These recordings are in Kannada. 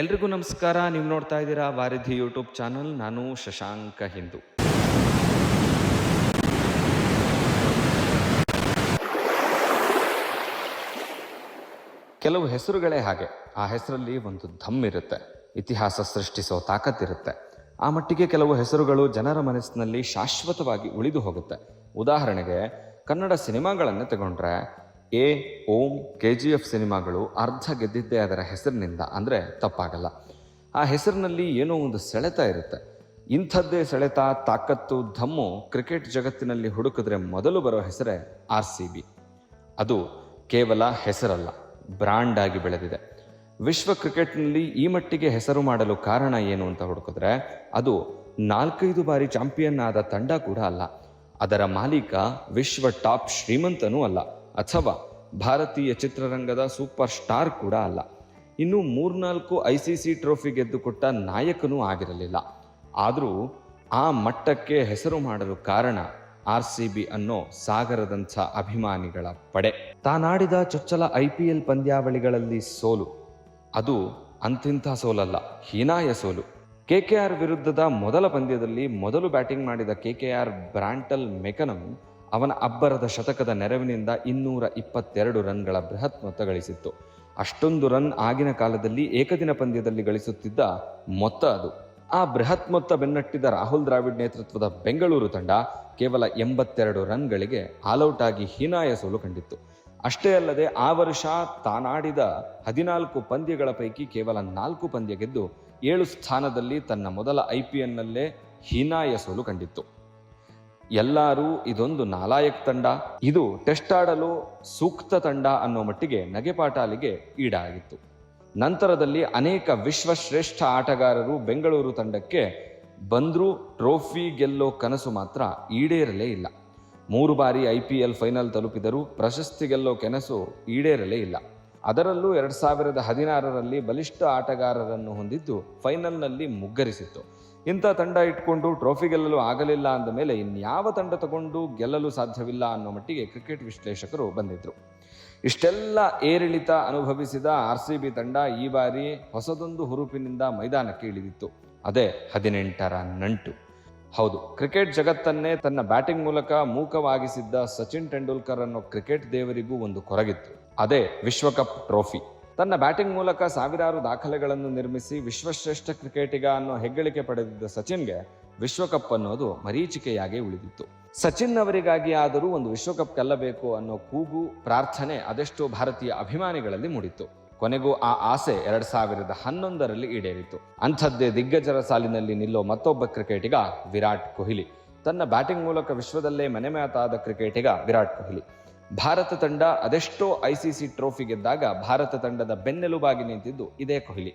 ಎಲ್ರಿಗೂ ನಮಸ್ಕಾರ. ನೀವು ನೋಡ್ತಾ ಇದ್ದೀರಾ ವಾರಿಧಿ ಯೂಟ್ಯೂಬ್ ಚಾನಲ್. ನಾನು ಶಶಾಂಕ ಹಿಂದೂ. ಕೆಲವು ಹೆಸರುಗಳೇ ಹಾಗೆ. ಆ ಹೆಸರಲ್ಲಿ ಒಂದು ಧಮ್ ಇರುತ್ತೆ. ಇತಿಹಾಸ ಸೃಷ್ಟಿಸೋ ತಾಕತ್ತಿರುತ್ತೆ ಆ ಮಟ್ಟಿಗೆ ಕೆಲವು ಹೆಸರುಗಳು ಜನರ ಮನಸ್ಸಿನಲ್ಲಿ ಶಾಶ್ವತವಾಗಿ ಉಳಿದು ಹೋಗುತ್ತೆ. ಉದಾಹರಣೆಗೆ, ಕನ್ನಡ ಸಿನಿಮಾಗಳನ್ನು ತಗೊಂಡ್ರೆ A, Om K G F ಸಿನಿಮಾಗಳು ಅರ್ಧ ಗೆದ್ದಿದ್ದೇ ಅದರ ಹೆಸರಿನಿಂದ, ಅಂದರೆ ತಪ್ಪಾಗಲ್ಲ. ಆ ಹೆಸರಿನಲ್ಲಿ ಏನೋ ಒಂದು ಸೆಳೆತ ಇರುತ್ತೆ. ಇಂಥದ್ದೇ ಸೆಳೆತ, ತಾಕತ್ತು, ಧಮ್ಮು ಕ್ರಿಕೆಟ್ ಜಗತ್ತಿನಲ್ಲಿ ಹುಡುಕಿದ್ರೆ ಮೊದಲು ಬರೋ ಹೆಸರೇ ಆರ್ ಸಿ ಬಿ. ಅದು ಕೇವಲ ಹೆಸರಲ್ಲ ಬ್ರಾಂಡ್ ಆಗಿ ಬೆಳೆದಿದೆ. ವಿಶ್ವ ಕ್ರಿಕೆಟ್ನಲ್ಲಿ ಈ ಮಟ್ಟಿಗೆ ಹೆಸರು ಮಾಡಲು ಕಾರಣ ಏನು ಅಂತ ಹುಡುಕಿದ್ರೆ, ಅದು ನಾಲ್ಕೈದು ಬಾರಿ ಚಾಂಪಿಯನ್ ಆದ ತಂಡ ಕೂಡ ಅಲ್ಲ. ಅದರ ಮಾಲೀಕ ವಿಶ್ವ ಟಾಪ್ ಶ್ರೀಮಂತನೂ ಅಲ್ಲ. ಅಥವಾ ಭಾರತೀಯ ಚಿತ್ರರಂಗದ ಸೂಪರ್ ಸ್ಟಾರ್ ಕೂಡ ಅಲ್ಲ. ಇನ್ನು ಮೂರ್ನಾಲ್ಕು ಐ ಸಿ ಸಿ ಟ್ರೋಫಿ ಗೆದ್ದುಕೊಟ್ಟ ನಾಯಕನೂ ಆಗಿರಲಿಲ್ಲ. ಆದರೂ ಆ ಮಟ್ಟಕ್ಕೆ ಹೆಸರು ಮಾಡಲು ಕಾರಣ ಆರ್ ಸಿ ಬಿ ಅನ್ನೋ ಸಾಗರದಂಥ ಅಭಿಮಾನಿಗಳ ಪಡೆ. ತಾನಾಡಿದ ಚೊಚ್ಚಲ ಐ ಪಿ ಎಲ್ ಪಂದ್ಯಾವಳಿಗಳಲ್ಲಿ ಸೋಲು. ಅದು ಅಂತಿಂಥ ಸೋಲಲ್ಲ, ಹೀನಾಯ ಸೋಲು. ಕೆ ಕೆ ಆರ್ ವಿರುದ್ಧದ ಮೊದಲ ಪಂದ್ಯದಲ್ಲಿ ಮೊದಲು ಬ್ಯಾಟಿಂಗ್ ಮಾಡಿದ K K R Brendon McCullum ಅವನ ಅಬ್ಬರದ ಶತಕದ ನೆರವಿನಿಂದ ಇನ್ನೂರ ಇಪ್ಪತ್ತೆರಡು ರನ್ಗಳ ಬೃಹತ್ ಮೊತ್ತ ಗಳಿಸಿತ್ತು. ಅಷ್ಟೊಂದು ರನ್ ಆಗಿನ ಕಾಲದಲ್ಲಿ ಏಕದಿನ ಪಂದ್ಯದಲ್ಲಿ ಗಳಿಸುತ್ತಿದ್ದ ಮೊತ್ತ ಅದು. ಆ ಬೃಹತ್ ಮೊತ್ತ ಬೆನ್ನಟ್ಟಿದ ರಾಹುಲ್ ದ್ರಾವಿಡ್ ನೇತೃತ್ವದ ಬೆಂಗಳೂರು ತಂಡ ಕೇವಲ ಎಂಬತ್ತೆರಡು ರನ್ಗಳಿಗೆ ಆಲ್ಔಟ್ ಆಗಿ ಹೀನಾಯ ಸೋಲು ಕಂಡಿತ್ತು. ಅಷ್ಟೇ ಅಲ್ಲದೆ ಆ ವರ್ಷ ತಾನಾಡಿದ ಹದಿನಾಲ್ಕು ಪಂದ್ಯಗಳ ಪೈಕಿ ಕೇವಲ ನಾಲ್ಕು ಪಂದ್ಯ ಗೆದ್ದು ಏಳು ಸ್ಥಾನದಲ್ಲಿ ತನ್ನ ಮೊದಲ ಐ ಪಿ ಹೀನಾಯ ಸೋಲು ಕಂಡಿತ್ತು. ಎಲ್ಲರೂ ಇದೊಂದು ನಾಲಾಯಕ್ ತಂಡ. ಇದು ಟೆಸ್ಟ್ ಆಡಲು ಸೂಕ್ತ ತಂಡ ಅನ್ನೋ ಮಟ್ಟಿಗೆ ನಗೆಪಾಟಾಲಿಗೆ ಈಡಾಗಿತ್ತು. ನಂತರದಲ್ಲಿ ಅನೇಕ ವಿಶ್ವಶ್ರೇಷ್ಠ ಆಟಗಾರರು ಬೆಂಗಳೂರು ತಂಡಕ್ಕೆ ಬಂದರೂ ಟ್ರೋಫಿ ಗೆಲ್ಲೋ ಕನಸು ಮಾತ್ರ ಈಡೇರಲೇ ಇಲ್ಲ. ಮೂರು ಬಾರಿ ಐ ಪಿ ಎಲ್ ಫೈನಲ್ ತಲುಪಿದರೂ ಪ್ರಶಸ್ತಿ ಗೆಲ್ಲೋ ಕನಸು ಈಡೇರಲೇ ಇಲ್ಲ. ಅದರಲ್ಲೂ ಎರಡು ಸಾವಿರದ ಹದಿನಾರರಲ್ಲಿ ಬಲಿಷ್ಠ ಆಟಗಾರರನ್ನು ಹೊಂದಿದ್ದು ಫೈನಲ್ನಲ್ಲಿ ಮುಗ್ಗರಿಸಿತ್ತು. ಇಂಥ ತಂಡ ಇಟ್ಕೊಂಡು ಟ್ರೋಫಿ ಗೆಲ್ಲಲು ಆಗಲಿಲ್ಲ ಅಂದ ಮೇಲೆ ಇನ್ಯಾವ ತಂಡ ತಗೊಂಡು ಗೆಲ್ಲಲು ಸಾಧ್ಯವಿಲ್ಲ ಅನ್ನೋ ಮಟ್ಟಿಗೆ ಕ್ರಿಕೆಟ್ ವಿಶ್ಲೇಷಕರು ಬಂದಿದ್ರು. ಇಷ್ಟೆಲ್ಲ ಏರಿಳಿತ ಅನುಭವಿಸಿದ ಆರ್ ಸಿ ಬಿ ತಂಡ ಈ ಬಾರಿ ಹೊಸದೊಂದು ಹುರುಪಿನಿಂದ ಮೈದಾನಕ್ಕೆ ಇಳಿದಿತ್ತು. ಅದೇ ಹದಿನೆಂಟರ ನಂಟು. ಹೌದು ಕ್ರಿಕೆಟ್ ಜಗತ್ತನ್ನೇ ತನ್ನ ಬ್ಯಾಟಿಂಗ್ ಮೂಲಕ ಮೂಕವಾಗಿಸಿದ್ದ ಸಚಿನ್ ತೆಂಡೂಲ್ಕರ್ ಅನ್ನೋ ಕ್ರಿಕೆಟ್ ದೇವರಿಗೂ ಒಂದು ಕೊರಗಿತ್ತು. ಅದೇ ವಿಶ್ವಕಪ್ ಟ್ರೋಫಿ ತನ್ನ ಬ್ಯಾಟಿಂಗ್ ಮೂಲಕ ಸಾವಿರಾರು ದಾಖಲೆಗಳನ್ನು ನಿರ್ಮಿಸಿ ವಿಶ್ವಶ್ರೇಷ್ಠ ಕ್ರಿಕೆಟಿಗ ಅನ್ನೋ ಹೆಗ್ಗಳಿಕೆ ಪಡೆದಿದ್ದ ಸಚಿನ್ಗೆ ವಿಶ್ವಕಪ್ ಅನ್ನೋದು ಮರೀಚಿಕೆಯಾಗಿ ಉಳಿದಿತ್ತು. ಸಚಿನ್ ಅವರಿಗಾಗಿ ಆದರೂ ಒಂದು ವಿಶ್ವಕಪ್ ಗೆಲ್ಲಬೇಕು ಅನ್ನೋ ಕೂಗು, ಪ್ರಾರ್ಥನೆ ಅದೆಷ್ಟೋ ಭಾರತೀಯ ಅಭಿಮಾನಿಗಳಲ್ಲಿ ಮೂಡಿತ್ತು. ಕೊನೆಗೂ ಆ ಆಸೆ ಎರಡ್ ಸಾವಿರದ ಹನ್ನೊಂದರಲ್ಲಿ ಈಡೇರಿತು. ಅಂಥದ್ದೇ ದಿಗ್ಗಜರ ಸಾಲಿನಲ್ಲಿ ನಿಲ್ಲೋ ಮತ್ತೊಬ್ಬ ಕ್ರಿಕೆಟಿಗ ವಿರಾಟ್ ಕೊಹ್ಲಿ. ತನ್ನ ಬ್ಯಾಟಿಂಗ್ ಮೂಲಕ ವಿಶ್ವದಲ್ಲೇ ಮನೆಮಾತಾದ ಕ್ರಿಕೆಟಿಗ ವಿರಾಟ್ ಕೊಹ್ಲಿ. ಭಾರತ ತಂಡ ಅದೆಷ್ಟೋ ಐಸಿಸಿ ಟ್ರೋಫಿ ಗೆದ್ದಾಗ ಭಾರತ ತಂಡದ ಬೆನ್ನೆಲುಬಾಗಿ ನಿಂತಿದ್ದು ಇದೇ ಕೊಹ್ಲಿ.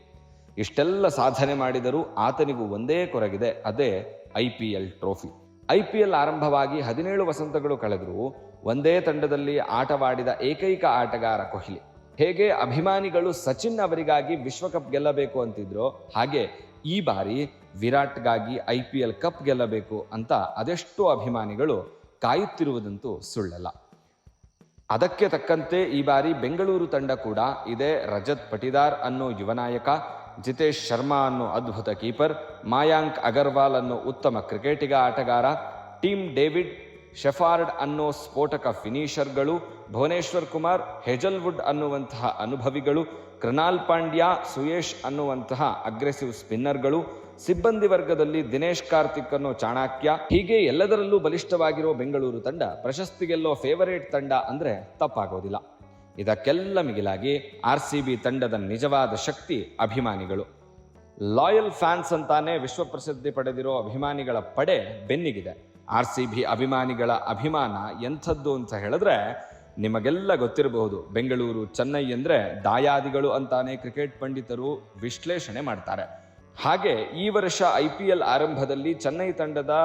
ಇಷ್ಟೆಲ್ಲ ಸಾಧನೆ ಮಾಡಿದರೂ ಆತನಿಗೂ ಒಂದೇ ಕೊರಗಿದೆ, ಅದೇ ಐ ಟ್ರೋಫಿ. ಐ ಆರಂಭವಾಗಿ ಹದಿನೇಳು ವಸಂತಗಳು ಕಳೆದರೂ ಒಂದೇ ತಂಡದಲ್ಲಿ ಆಟವಾಡಿದ ಏಕೈಕ ಆಟಗಾರ ಕೊಹ್ಲಿ. ಹೇಗೆ ಅಭಿಮಾನಿಗಳು ಸಚಿನ್ ಅವರಿಗಾಗಿ ವಿಶ್ವಕಪ್ ಗೆಲ್ಲಬೇಕು ಅಂತಿದ್ರೋ, ಹಾಗೆ ಈ ಬಾರಿ ವಿರಾಟ್ಗಾಗಿ ಐ ಪಿ ಎಲ್ ಕಪ್ ಗೆಲ್ಲಬೇಕು ಅಂತ ಅದೆಷ್ಟೋ ಅಭಿಮಾನಿಗಳು ಕಾಯುತ್ತಿರುವುದಂತೂ ಸುಳ್ಳಲ್ಲ. ಅದಕ್ಕೆ ತಕ್ಕಂತೆ ಈ ಬಾರಿ ಬೆಂಗಳೂರು ತಂಡ ಕೂಡ ಇದೆ ರಜತ್ ಪಟಿದಾರ್ ಅನ್ನೋ ಯುವನಾಯಕ ಜಿತೇಶ್ ಶರ್ಮಾ ಅನ್ನೋ ಅದ್ಭುತ ಕೀಪರ್, ಮಾಯಾಂಕ್ ಅಗರ್ವಾಲ್ ಅನ್ನೋ ಉತ್ತಮ ಕ್ರಿಕೆಟಿಗ ಆಟಗಾರ, ಟೀಮ್ ಡೇವಿಡ್ ಶೆಫಾರ್ಡ್ ಅನ್ನೋ ಸ್ಫೋಟಕ ಫಿನಿಷರ್ಗಳು, ಭುವನೇಶ್ವರ್ ಕುಮಾರ್, ಹೆಜಲ್ವುಡ್ ಅನ್ನುವಂತಹ ಅನುಭವಿಗಳು ಕೃನಾಲ್ ಪಾಂಡ್ಯ, ಸುಯೇಶ್ ಅನ್ನುವಂತಹ ಅಗ್ರೆಸಿವ್ ಸ್ಪಿನ್ನರ್ಗಳು ಸಿಬ್ಬಂದಿ ವರ್ಗದಲ್ಲಿ ದಿನೇಶ್ ಕಾರ್ತಿಕ್ ಅನ್ನೋ ಚಾಣಕ್ಯ, ಹೀಗೆ ಎಲ್ಲದರಲ್ಲೂ ಬಲಿಷ್ಠವಾಗಿರೋ ಬೆಂಗಳೂರು ತಂಡ ಪ್ರಶಸ್ತಿ ಗೆಲ್ಲೋ ಫೇವರೇಟ್ ತಂಡ ಅಂದ್ರೆ ತಪ್ಪಾಗೋದಿಲ್ಲ. ಇದಕ್ಕೆಲ್ಲ ಮಿಗಿಲಾಗಿ ಆರ್ ಸಿ ಬಿ ತಂಡದ ನಿಜವಾದ ಶಕ್ತಿ ಅಭಿಮಾನಿಗಳು. ಲಾಯಲ್ ಫ್ಯಾನ್ಸ್ ಅಂತಾನೆ ವಿಶ್ವ ಪ್ರಸಿದ್ಧಿ ಪಡೆದಿರೋ ಅಭಿಮಾನಿಗಳ ಪಡೆ ಬೆನ್ನಿಗಿದೆ. ಆರ್ ಸಿ ಬಿ ಅಭಿಮಾನಿಗಳ ಅಭಿಮಾನ ಎಂಥದ್ದು ಅಂತ ಹೇಳಿದ್ರೆ ನಿಮಗೆಲ್ಲ ಗೊತ್ತಿರಬಹುದು. ಬೆಂಗಳೂರು, ಚೆನ್ನೈ ಅಂದರೆ ದಾಯಾದಿಗಳು ಅಂತಾನೆ ಕ್ರಿಕೆಟ್ ಪಂಡಿತರು ವಿಶ್ಲೇಷಣೆ ಮಾಡ್ತಾರೆ. ಹಾಗೆ ಈ ವರ್ಷ ಐ ಪಿ ಎಲ್ ಆರಂಭದಲ್ಲಿ ಚೆನ್ನೈ ತಂಡದ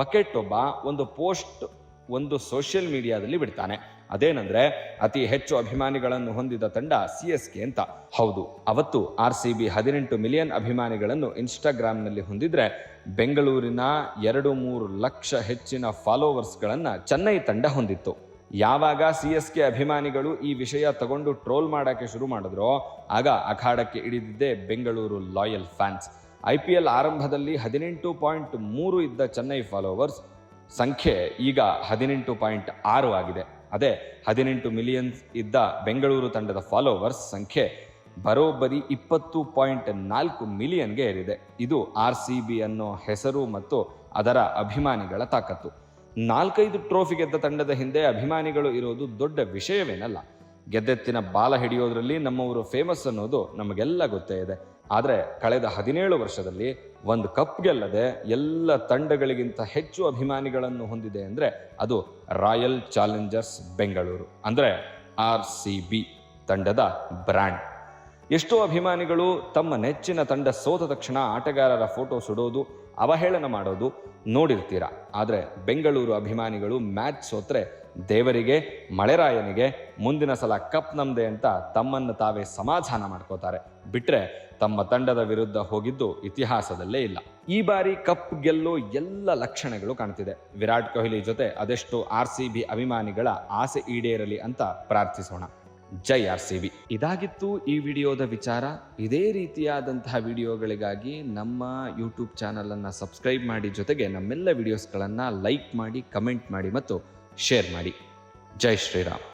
ಬಕೆಟ್ ಒಬ್ಬ ಒಂದು ಪೋಸ್ಟ್ ಒಂದು ಸೋಷಿಯಲ್ ಮೀಡಿಯಾದಲ್ಲಿ ಬಿಡ್ತಾನೆ. ಅದೇನಂದ್ರೆ, ಅತಿ ಹೆಚ್ಚು ಅಭಿಮಾನಿಗಳನ್ನು ಹೊಂದಿದ ತಂಡ ಸಿ ಎಸ್ ಕೆ ಅಂತ. ಹೌದು, ಅವತ್ತು ಆರ್ ಸಿ ಬಿ ಹದಿನೆಂಟು ಮಿಲಿಯನ್ ಅಭಿಮಾನಿಗಳನ್ನು ಇನ್ಸ್ಟಾಗ್ರಾಮ್ನಲ್ಲಿ ಹೊಂದಿದ್ರೆ, ಬೆಂಗಳೂರಿನ ಎರಡು ಮೂರು ಲಕ್ಷ ಹೆಚ್ಚಿನ ಫಾಲೋವರ್ಸ್ಗಳನ್ನ ಚೆನ್ನೈ ತಂಡ ಹೊಂದಿತ್ತು. ಯಾವಾಗ ಸಿ ಎಸ್ ಕೆ ಅಭಿಮಾನಿಗಳು ಈ ವಿಷಯ ತಗೊಂಡು ಟ್ರೋಲ್ ಮಾಡೋಕ್ಕೆ ಶುರು ಮಾಡಿದ್ರೋ, ಆಗ ಅಖಾಡಕ್ಕೆ ಇಳಿದಿದ್ದೆ Bengaluru loyal fans. I P L ಆರಂಭದಲ್ಲಿ ಹದಿನೆಂಟು ಪಾಯಿಂಟ್ ಮೂರು ಇದ್ದ ಚೆನ್ನೈ ಫಾಲೋವರ್ಸ್ ಸಂಖ್ಯೆ ಈಗ ಹದಿನೆಂಟು ಪಾಯಿಂಟ್ ಆರು ಆಗಿದೆ. ಅದೇ ಹದಿನೆಂಟು ಮಿಲಿಯನ್ಸ್ ಇದ್ದ ಬೆಂಗಳೂರು ತಂಡದ ಫಾಲೋವರ್ಸ್ ಸಂಖ್ಯೆ ಬರೋಬ್ಬರಿ ಇಪ್ಪತ್ತು ಪಾಯಿಂಟ್ ನಾಲ್ಕು ಮಿಲಿಯನ್ಗೆ ಏರಿದೆ. ಇದು ಆರ್ ಸಿ ಬಿ ಅನ್ನೋ ಹೆಸರು ಮತ್ತು ಅದರ ಅಭಿಮಾನಿಗಳ ತಾಕತ್ತು. ನಾಲ್ಕೈದು ಟ್ರೋಫಿ ಗೆದ್ದ ತಂಡದ ಹಿಂದೆ ಅಭಿಮಾನಿಗಳು ಇರೋದು ದೊಡ್ಡ ವಿಷಯವೇನಲ್ಲ. ಗೆದ್ದೆತ್ತಿನ ಬಾಲ ಹಿಡಿಯೋದ್ರಲ್ಲಿ ನಮ್ಮವರು ಫೇಮಸ್ ಅನ್ನೋದು ನಮಗೆಲ್ಲ ಗೊತ್ತೇ ಇದೆ. ಆದರೆ ಕಳೆದ ಹದಿನೇಳು ವರ್ಷದಲ್ಲಿ ಒಂದು ಕಪ್ ಗೆಲ್ಲದೆ ಎಲ್ಲ ತಂಡಗಳಿಗಿಂತ ಹೆಚ್ಚು ಅಭಿಮಾನಿಗಳನ್ನು ಹೊಂದಿದೆ ಅಂದರೆ ಅದು ರಾಯಲ್ ಚಾಲೆಂಜರ್ಸ್ ಬೆಂಗಳೂರು ಅಂದರೆ ಆರ್ ಸಿ ಬಿ ತಂಡದ ಬ್ರ್ಯಾಂಡ್ ಎಷ್ಟೋ ಅಭಿಮಾನಿಗಳು ತಮ್ಮ ನೆಚ್ಚಿನ ತಂಡ ಸೋತ ತಕ್ಷಣ ಆಟಗಾರರ ಫೋಟೋ ಸುಡೋದು, ಅವಹೇಳನ ಮಾಡೋದು ನೋಡಿರ್ತೀರ. ಆದರೆ ಬೆಂಗಳೂರು ಅಭಿಮಾನಿಗಳು ಮ್ಯಾಚ್ ಸೋತ್ರೆ ದೇವರಿಗೆ, ಮಳೆರಾಯನಿಗೆ ಮುಂದಿನ ಸಲ ಕಪ್ ನಮ್ದೆ ಅಂತ ತಮ್ಮನ್ನು ತಾವೇ ಸಮಾಧಾನ ಮಾಡ್ಕೋತಾರೆ. ಬಿಟ್ರೆ ತಮ್ಮ ತಂಡದ ವಿರುದ್ಧ ಹೋಗಿದ್ದು ಇತಿಹಾಸದಲ್ಲೇ ಇಲ್ಲ. ಈ ಬಾರಿ ಕಪ್ ಗೆಲ್ಲೋ ಎಲ್ಲ ಲಕ್ಷಣಗಳು ಕಾಣ್ತಿದೆ. ವಿರಾಟ್ ಕೊಹ್ಲಿ ಜೊತೆ ಅದೆಷ್ಟು ಆರ್ ಸಿ ಬಿ ಅಭಿಮಾನಿಗಳ ಆಸೆ ಈಡೇರಲಿ ಅಂತ ಪ್ರಾರ್ಥಿಸೋಣ. ಜೈ ಆರ್ ಸಿ ಬಿ. ಇದಾಗಿತ್ತು ಈ ವಿಡಿಯೋದ ವಿಚಾರ. ಇದೇ ರೀತಿಯಾದಂತಹ ವಿಡಿಯೋಗಳಿಗಾಗಿ ನಮ್ಮ ಯೂಟ್ಯೂಬ್ ಚಾನಲನ್ನು ಸಬ್ಸ್ಕ್ರೈಬ್ ಮಾಡಿ ಜೊತೆಗೆ ನಮ್ಮೆಲ್ಲ ವಿಡಿಯೋಸ್ಗಳನ್ನು ಲೈಕ್ ಮಾಡಿ ಕಮೆಂಟ್ ಮಾಡಿ ಮತ್ತು ಶೇರ್ ಮಾಡಿ. ಜೈ ಶ್ರೀರಾಮ್.